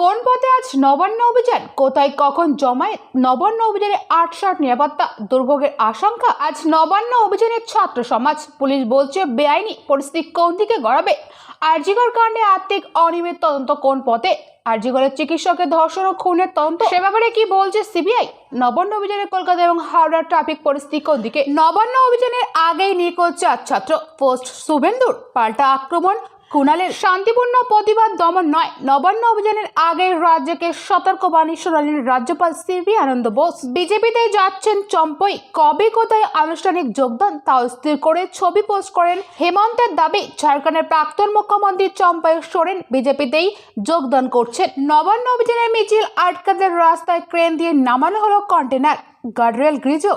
কোন পথে আজ নবান্ন অভিযান? কোথায় কখন জমায়েত? নবান্ন অভিযানে আটষাট নিরাপত্তা দুর্ভোগের আশঙ্কা? আজ নবান্ন অভিযানের ছাত্র সমাজ পুলিশ বলছে, বেআইনি পরিস্থিতি কোন দিকে গড়াবে? আরজিগর কাণ্ডে আর্থিক অনিয়মের তদন্ত কোন পথে? আরজিগরের চিকিৎসকের ধর্ষণ ও খুনের তদন্ত? সে ব্যাপারে কি বলছে সিবিআই? নবান্ন অভিযানে কলকাতা এবং হাওড়ার ট্রাফিক পরিস্থিতি কোন দিকে? নবান্ন অভিযানের আগেই নিখোঁজ চার ছাত্র। পোস্ট শুভেন্দুর পাল্টা আক্রমণ কুণালের শান্তিপূর্ণ প্রতিবাদ দমন নয়। নবান্ন অভিযানের আগে রাজ্যকে সতর্কবাণী শোনালেন রাজ্যপাল সিভি আনন্দ বোস। বিজেপিতে যাচ্ছেন চম্পই। কবে কোথায় আনুষ্ঠানিক যোগদান তা স্থির করে ছবি পোস্ট করেন হেমন্তের দাবি। ঝাড়খণ্ডের প্রাক্তন মুখ্যমন্ত্রী চম্পই সোরেন বিজেপিতেই যোগদান করছেন। নবান্ন অভিযানের মিছিল আটকাদের রাস্তায় ক্রেন দিয়ে নামানো হলো কন্টেনার। গার্ডরেল গ্রিজও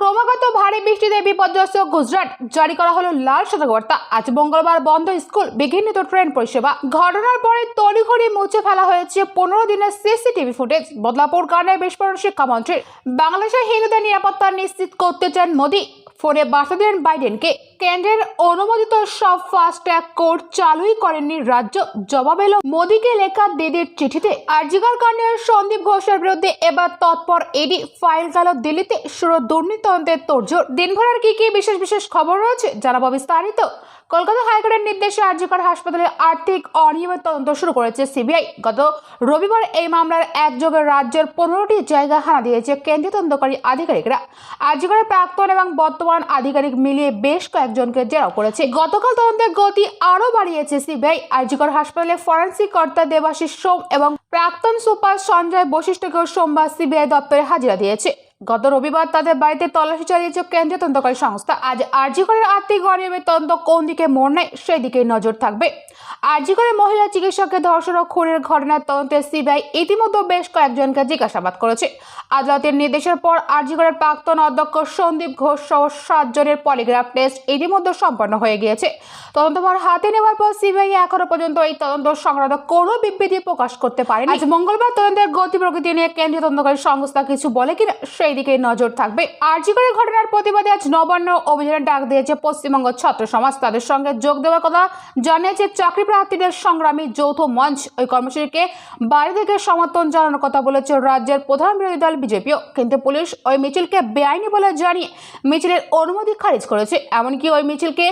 ক্রমাগত ভারী বৃষ্টিতে বিপর্যস্ত গুজরাট। জারি করা হলো লাল সতর্কবার্তা আজ মঙ্গলবার বন্ধ স্কুল, বিঘ্নিত ট্রেন পরিষেবা। ঘটনার পরে তড়িঘড়ি মুছে ফেলা হয়েছে পনেরো দিনের সিসিটিভি ফুটেজ। বদলাপুর কাণ্ডে বিস্ফোরণ শিক্ষামন্ত্রীর। বাংলাদেশের হিন্দুদের নিরাপত্তা নিশ্চিত করতে চান মোদী। ফোনে বার্তা দিলেন বাইডেনকে। কেন্দ্রের অনুমোদিত সব ফাস্ট ট্র্যাক কোর্ট চালুই করেননি রাজ্য জবাব এলো। মোদীকে লেখা দিদির চিঠিতে আরজিগর কাণ্ডের সন্দীপ ঘোষের বিরুদ্ধে এবার তৎপর এডি ফাইল গেল দিল্লিতে। শুরু দুর্নীতন্ত্রের তোড়জোড়। দিনভর কি কি বিশেষ বিশেষ খবর রয়েছে জানাব বিস্তারিত। কলকাতা হাইকোর্টের নির্দেশে আরজিকর হাসপাতালে আর্থিক অনিয়মের তদন্ত শুরু করেছে সিবিআই। গত রবিবার এই মামলার একযোগে রাজ্যের পনেরোটি জায়গা হানা দিয়েছে কেন্দ্রীয় তদন্তকারী আধিকারিকরা। আরজিকরের প্রাক্তন এবং বর্তমান আধিকারিক মিলিয়ে বেশ কয়েকজনকে জেরাও করেছে। গতকাল তদন্তের গতি আরও বাড়িয়েছে সিবিআই। আইজিকর হাসপাতালে ফরেন্সিক কর্তা দেবাশিস সোম এবং প্রাক্তন সুপার সঞ্জয় বৈশিষ্ট্যকেও সোমবার সিবিআই দপ্তরে হাজিরা দিয়েছে। গত রবিবার তাদের বাড়িতে তল্লাশি চালিয়েছে কেন্দ্রীয় তদন্তকারী সংস্থা। আজ আরজিকরের আর্থিক অনিয়মের তদন্ত কোন দিকে মোড় নেয় সেই দিকে নজর থাকবে। আরজিকরের মহিলা চিকিৎসককে ধর্ষণ ও খুনের ঘটনার তদন্তে সিবিআই ইতিমধ্যে বেশ কয়েকজনকে জিজ্ঞাসাবাদ করেছে। আদালতের নির্দেশের পর আরজিকরের প্রাক্তন অধ্যক্ষ সন্দীপ ঘোষ সহ সাতজনের পলিগ্রাফ টেস্ট ইতিমধ্যে সম্পন্ন হয়ে গিয়েছে। তদন্তভার হাতে নেওয়ার পর সিবিআই এখনও পর্যন্ত এই তদন্ত সংক্রান্ত কোনো বিবৃতি প্রকাশ করতে পারেনি। আজ মঙ্গলবার তদন্তের গতি প্রকৃতি নিয়ে কেন্দ্রীয় তদন্তকারী সংস্থা কিছু বলে কিনা, সেই দিকে নজর থাকবে আরজিকরের ঘটনার প্রতিবাদে আজ নবান্ন অভিযানের ডাক দিয়েছে পশ্চিমবঙ্গ ছাত্র সমাজ। তাদের সঙ্গে যোগ দেওয়ার কথা জানিয়েছে চাকরি প্রার্থীদের সংগ্রামী যৌথ মঞ্চ। ওই কর্মসূচিকে বাড়ি থেকে সমর্থন জানানোর কথা বলেছে রাজ্যের প্রধান বিরোধী দল বিজেপিও। কিন্তু পুলিশ ওই মিছিলকে বেআইনি বলে জানিয়ে মিছিলের অনুমতি খারিজ করেছে। এমনকি ওই মিছিলকে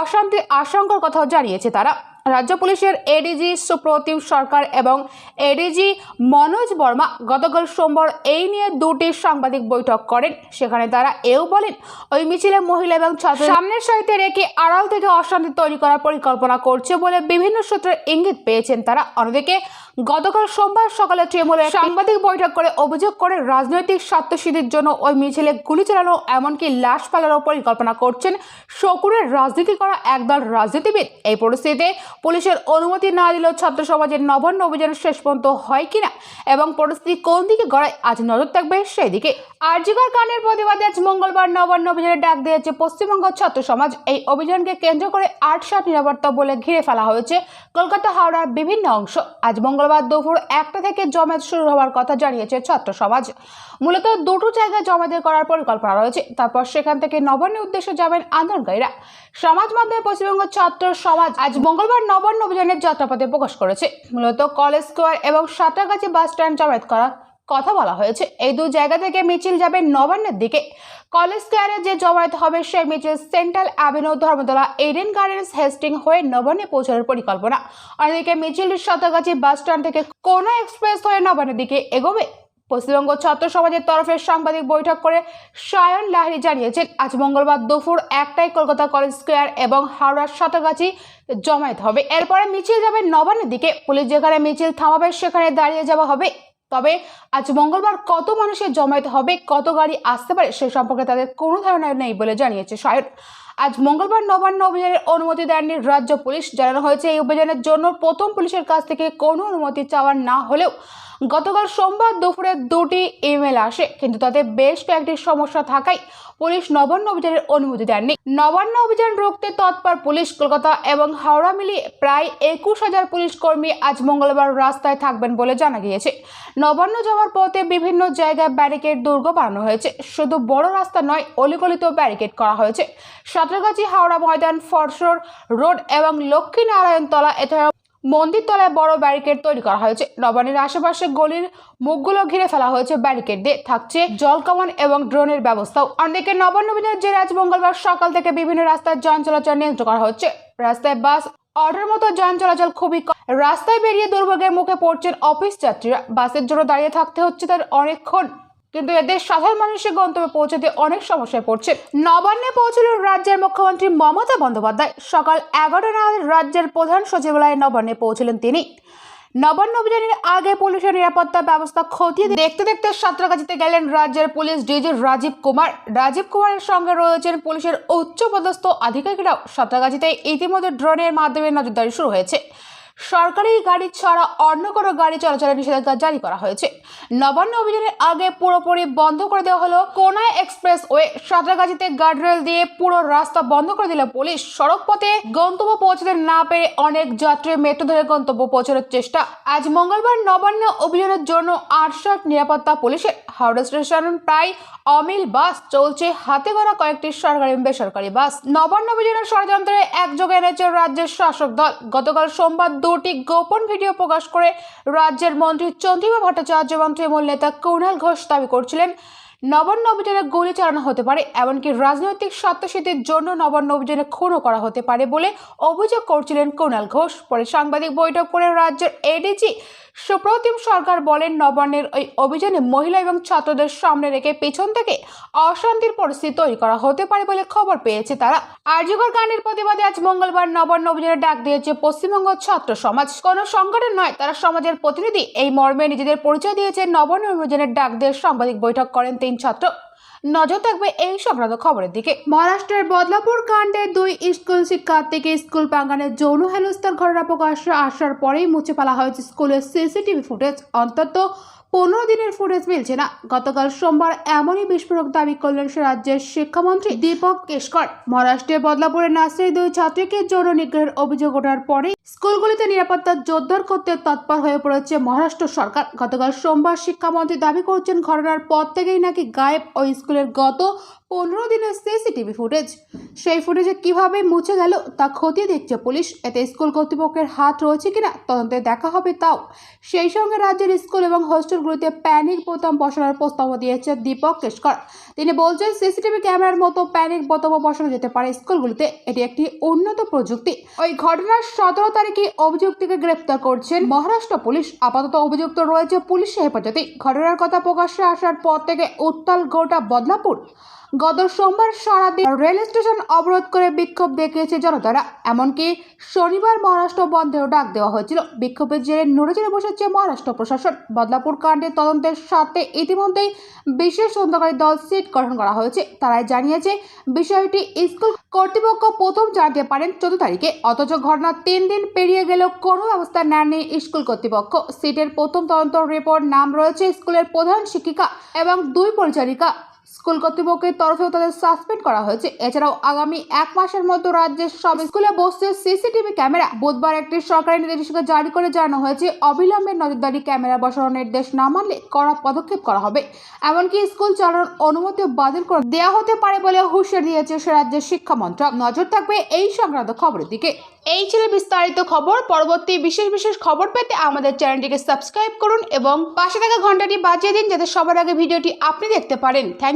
অশান্তি আশঙ্কার কথাও জানিয়েছে তারা। রাজ্য পুলিশের এডিজি সুপ্রতিম সরকার এবং এডিজি মনোজ বর্মা গতকাল সোমবার এই নিয়ে দুটি সাংবাদিক বৈঠক করেন। সেখানে তারা এও বলেন, ওই মিছিলে মহিলা এবং ছাত্র সামনের সাহিত্যে রেখে আড়াল থেকে অশান্তি তৈরি করার পরিকল্পনা করছে বলে বিভিন্ন সূত্রের ইঙ্গিত পেয়েছেন তারা। অন্যদিকে গতকাল সোমবার সকালে তৃণমূলের সাংবাদিক বৈঠক করে অভিযোগ করে রাজনৈতিক স্বার্থসিদ্ধির জন্য ওই মিছিলে গুলি চালানো, এমনকি লাশ পালানোর পরিকল্পনা করছেন শকুরের রাজনীতি করা একদল রাজনীতিবিদ। এই পরিস্থিতিতে পুলিশের অনুমতি না দিলেও ছাত্র সমাজের নবান্ন অভিযান শেষ পর্যন্ত হয় কিনা এবং পরিস্থিতি কোন দিকে গড়ায় আজ নজর থাকবে সেই দিকে আরজিকর কাণ্ডের প্রতিবাদে আজ মঙ্গলবার নবান্ন অভিযানের ডাক দিয়েছে পশ্চিমবঙ্গ ছাত্র সমাজ এই অভিযানকে কেন্দ্র করে আটষাট নিরাপত্তা বলে ঘিরে ফেলা হয়েছে। কলকাতা হাওড়ার বিভিন্ন অংশ। আজ মঙ্গলবার দুপুর একটা থেকে জমায়েত শুরু হওয়ার কথা জানিয়েছে ছাত্র সমাজ। মূলত দুটো জায়গায় জমায়েত করার পরিকল্পনা রয়েছে। তারপর সেখান থেকে নবান্ন উদ্দেশ্যে যাবেন আন্দোলনকারীরা। সমাজ মাধ্যমে পশ্চিমবঙ্গ ছাত্র সমাজ আজ মঙ্গলবার নবান্ন অভিযানের যাত্রাপথে প্রকাশ করেছে। মূলত কলেজ স্কোয়ার এবং সাঁতরাগাছি বাস স্ট্যান্ড জমায়েত করার কথা বলা হয়েছে। এই দু জায়গা থেকে মিছিল যাবে নবান্নের দিকে। কলেজ স্কোয়ারে যে জমায়েত হবে, সে মিছিল Central Avenue Dharmatala Eden Gardens Hastings হয়ে নবান্নে পৌঁছানোর পরিকল্পনা। অন্যদিকে মিছিলটি সাঁতরাগাছি বাস স্ট্যান্ড থেকে কোনো এক্সপ্রেস হয়ে নবান্নের দিকে এগোবে। পশ্চিমবঙ্গ ছাত্র সমাজের তরফে সাংবাদিক বৈঠক করে সায়ন লাহিড়ী জানিয়েছেন, আজ মঙ্গলবার দুপুর একটাই কলকাতা কলেজ স্কোয়ার এবং হাওড়ার সাঁতরাগাছি জমায়েত হবে। এরপরে মিছিল যাবে নবান্নের দিকে। পুলিশ যেখানে মিছিল থামাবে, সেখানে দাঁড়িয়ে যাওয়া হবে তবে আজ মঙ্গলবার কত মানুষের জমায়েত হবে, কত গাড়ি আসতে পারে, সে সম্পর্কে তাদের কোনো ধারণা নেই বলে জানিয়েছে সায়ন। আজ মঙ্গলবার নবান্ন অভিযানের অনুমতি দেননি রাজ্য পুলিশ। জানানো হয়েছে, এই অভিযানের জন্য প্রথম পুলিশের কাছ থেকে কোনো অনুমতি চাওয়ার না হলেও গতকাল সোমবার দুপুরে দুটি ইমেল আসে, কিন্তু তাতে বেশ কয়েকটি সমস্যা থাকায় পুলিশ নবান্ন অভিযানের অনুমতি দেননি। নবান্ন অভিযান রুখতে তৎপর পুলিশ কলকাতা এবং হাওড়া মিলিয়ে প্রায় একুশ হাজার পুলিশ কর্মী আজ মঙ্গলবার রাস্তায় থাকবেন বলে জানা গিয়েছে। নবান্ন যাওয়ার পথে বিভিন্ন জায়গায় ব্যারিকেড দুর্গ বানানো হয়েছে। শুধু বড় রাস্তা নয়, অলিগলিতেও ব্যারিকেড করা হয়েছে। সাঁতরাগাছি হাওড়া ময়দান, ফরসর রোড এবং লক্ষ্মীনারায়ণতলা, এছাড়াও মন্দির তলায় বড় ব্যারিকেড তৈরি করা হয়েছে। নবান্নের আশেপাশে গলির মুখগুলো ঘিরে ফেলা হয়েছে ব্যারিকেড দিয়ে। থাকছে জল কামান এবং ড্রোনের ব্যবস্থাও। অন্যদিকে নবান্ন অভিযানের জেরে আজ মঙ্গলবার সকাল থেকে বিভিন্ন রাস্তায় যান চলাচল নিয়ন্ত্রণ করা হচ্ছে। রাস্তায় বাস, অটোর মতো যান চলাচল খুবই কম। রাস্তায় বেরিয়ে দুর্ভোগের মুখে পড়ছেন অফিস যাত্রীরা। বাসের জন্য দাঁড়িয়ে থাকতে হচ্ছে তার অনেকক্ষণ। কিন্তু এদের সাধারণ মানুষের গন্তব্যে পৌঁছতে অনেক সমস্যায় পড়ছে। নবান্নে পৌঁছলেন রাজ্যের মুখ্যমন্ত্রী মমতা বন্দ্যোপাধ্যায়। সকাল এগারোটা নাগাদ রাজ্যের প্রধান সচিবালয়ে নবান্নে পৌঁছলেন তিনি। নবান্ন অভিযানের আগে পুলিশের নিরাপত্তা ব্যবস্থা খতিয়ে দেখতে দেখতে সাঁতরাগাছিতে গেলেন রাজ্যের পুলিশ ডিজি রাজীব কুমার। রাজীব কুমারের সঙ্গে রয়েছেন পুলিশের উচ্চপদস্থ আধিকারিকরাও। সাঁতরাগাছিতে ইতিমধ্যে ড্রোনের মাধ্যমে নজরদারি শুরু হয়েছে। সরকারি গাড়ি ছাড়া অন্য কোনো গাড়ি চলাচলের নিষেধাজ্ঞা জারি করা হয়েছে। নবান্ন অভিযানের আগে পুরোপুরি বন্ধ করে দেওয়া হলো। কোনায় এক্সপ্রেস ওয়ে সাঁতরাগাছিতে গার্ডরেল দিয়ে পুরো রাস্তা বন্ধ করে দিল পুলিশ। সড়ক পথে গন্তব্য পৌঁছতে না পেরে অনেক যাত্রী মেট্রো ধরে গন্তব্য পৌঁছানোর চেষ্টা। আজ মঙ্গলবার নবান্ন অভিযানের জন্য আটষট নিরাপত্তা পুলিশের হাওড়া স্টেশন প্রায় অমিল বাস চলছে। হাতে গড়া কয়েকটি সরকারি বেসরকারি বাস। নবান্ন অভিযানের ষড়যন্ত্রে একযোগে এনেছে রাজ্যের শাসক দল। গতকাল সোমবার দুটি গোপন ভিডিও প্রকাশ করে রাজ্যের মন্ত্রী চন্দ্রিমা ভট্টাচার্য এবং তৃণমূল নেতা কুণাল ঘোষ দাবি করছিলেন, নবান্ন অভিযানে গুলি চালানো হতে পারে, এমনকি রাজনৈতিক স্বার্থসিদ্ধির জন্য নবান্ন অভিযানে খুনও করা হতে পারে বলে অভিযোগ করছিলেন কুণাল ঘোষ। পরে সাংবাদিক বৈঠক করে রাজ্যের এডিজি সুপ্রতিম সরকার বলেন, নবান্নের ওই অভিযানে মহিলা এবং ছাত্রদের সামনে রেখে পেছন থেকে অশান্তির পরিস্থিতি তৈরি করা হতে পারে বলে খবর পেয়েছে তারা। আর্যকর গানের প্রতিবাদে আজ মঙ্গলবার নবান্ন অভিযানে ডাক দিয়েছে পশ্চিমবঙ্গ ছাত্র সমাজ। কোনো সংগঠন নয়, তারা সমাজের প্রতিনিধি। এই মর্মে নিজেদের পরিচয় দিয়েছে নবান্ন অভিযানের ডাক দিয়ে সাংবাদিক বৈঠক করেন তিন ছাত্র। নজর থাকবে এই সংক্রান্ত খবরের দিকে। মহারাষ্ট্রের বদলাপুর কাণ্ডে দুই স্কুল শিক্ষার্থীকে স্কুল প্রাঙ্গণে যৌন হেনস্থার ঘটনা প্রকাশ্যে আসার পরেই মুছে ফেলা হয়েছে স্কুলের সিসিটিভি ফুটেজ। অন্তত পনেরো দিনের ফুটেজ মিলছে না। গতকাল সোমবার এমনই বিস্ফোরক দাবি করলেন সে রাজ্যের শিক্ষামন্ত্রী দীপক কেশকর। মহারাষ্ট্রের বদলাপুরে নার্সারি দুই ছাত্রীকে যৌন নিগ্রহের অভিযোগ ওঠার পরে স্কুলগুলিতে নিরাপত্তা জোরদার করতে তৎপর হয়ে পড়েছে মহারাষ্ট্র সরকার। গতকাল সোমবার শিক্ষামন্ত্রী দাবি করছেন, ঘটনার পর থেকেই নাকি গায়েব ওই স্কুলের গত পনেরো দিনের সিসিটিভি ফুটেজ। সেই ফুটেজে কীভাবে মুছে গেল তা খতিয়ে দেখছে পুলিশ। এতে স্কুল কর্তৃপক্ষের হাত রয়েছে কিনা তদন্তে দেখা হবে তাও। সেই সঙ্গে রাজ্যের স্কুল এবং হোস্টেলগুলিতে প্যানিক বোতাম বসানোর প্রস্তাব দিয়েছে দীপক কেশকর। তিনি বলছেন, সিসিটিভি ক্যামেরার মতো প্যানিক বোতাম বসানো যেতে পারে স্কুলগুলিতে এটি একটি উন্নত প্রযুক্তি। ওই ঘটনার সতেরো তারিখে অভিযুক্তকে গ্রেপ্তার করছেন মহারাষ্ট্র পুলিশ। আপাতত অভিযুক্ত রয়েছে পুলিশের হেফাজতে। ঘটনার কথা প্রকাশ্যে আসার পর থেকে উত্তাল গোটা বদলাপুর। গত সোমবার সারাদিন রেল স্টেশন অবরোধ করে বিক্ষোভ দেখিয়েছে জনতারা। এমনকি শনিবার মহারাষ্ট্র বন্ধেও ডাক দেওয়া হয়েছিল। বিক্ষোভের জেরে নড়েচড়ে বসেছে মহারাষ্ট্র প্রশাসন। বদলাপুর কাণ্ডে তদন্তের সাথে ইতিমধ্যেই বিশেষ তদন্তকারী দল সিট গঠন করা হয়েছে। তারাই জানিয়েছে, বিষয়টি স্কুল কর্তৃপক্ষ প্রথম জানতে পারেন চোদ্দ তারিখে। অথচ ঘটনার তিন দিন পেরিয়ে গেলেও কোনো ব্যবস্থা নেননি স্কুল কর্তৃপক্ষ। সিটের প্রথম তদন্ত রিপোর্ট নাম রয়েছে স্কুলের প্রধান শিক্ষিকা এবং দুই পরিচারিকা। স্কুল কর্তৃপক্ষের তরফেও তাদের সাসপেন্ড করা হয়েছে। এছাড়াও আগামী এক মাসের মধ্যে রাজ্যের সব স্কুলে বসছে সিসিটিভি ক্যামেরা। বুধবার একটি সরকারি নির্দেশিকা জারি করে জানানো হয়েছে, অবিলম্বে নজরদারি ক্যামেরা বসানোর নির্দেশ না মানলে কড়া পদক্ষেপ করা হবে। এমনকি স্কুল চালানোর অনুমতি বাতিল করে দেওয়া হতে পারে বলে হুঁশিয়ার দিয়েছে সে রাজ্যের শিক্ষা মন্ত্রক। নজর থাকবে এই সংক্রান্ত খবরের দিকে। এই ছিল বিস্তারিত খবর। পরবর্তী বিশেষ বিশেষ খবর পেতে আমাদের চ্যানেলটিকে সাবস্ক্রাইব করুন এবং পাশে থাকা ঘন্টাটি বাজিয়ে দিন যাতে সবার আগে ভিডিওটি আপনি দেখতে পারেন। Thank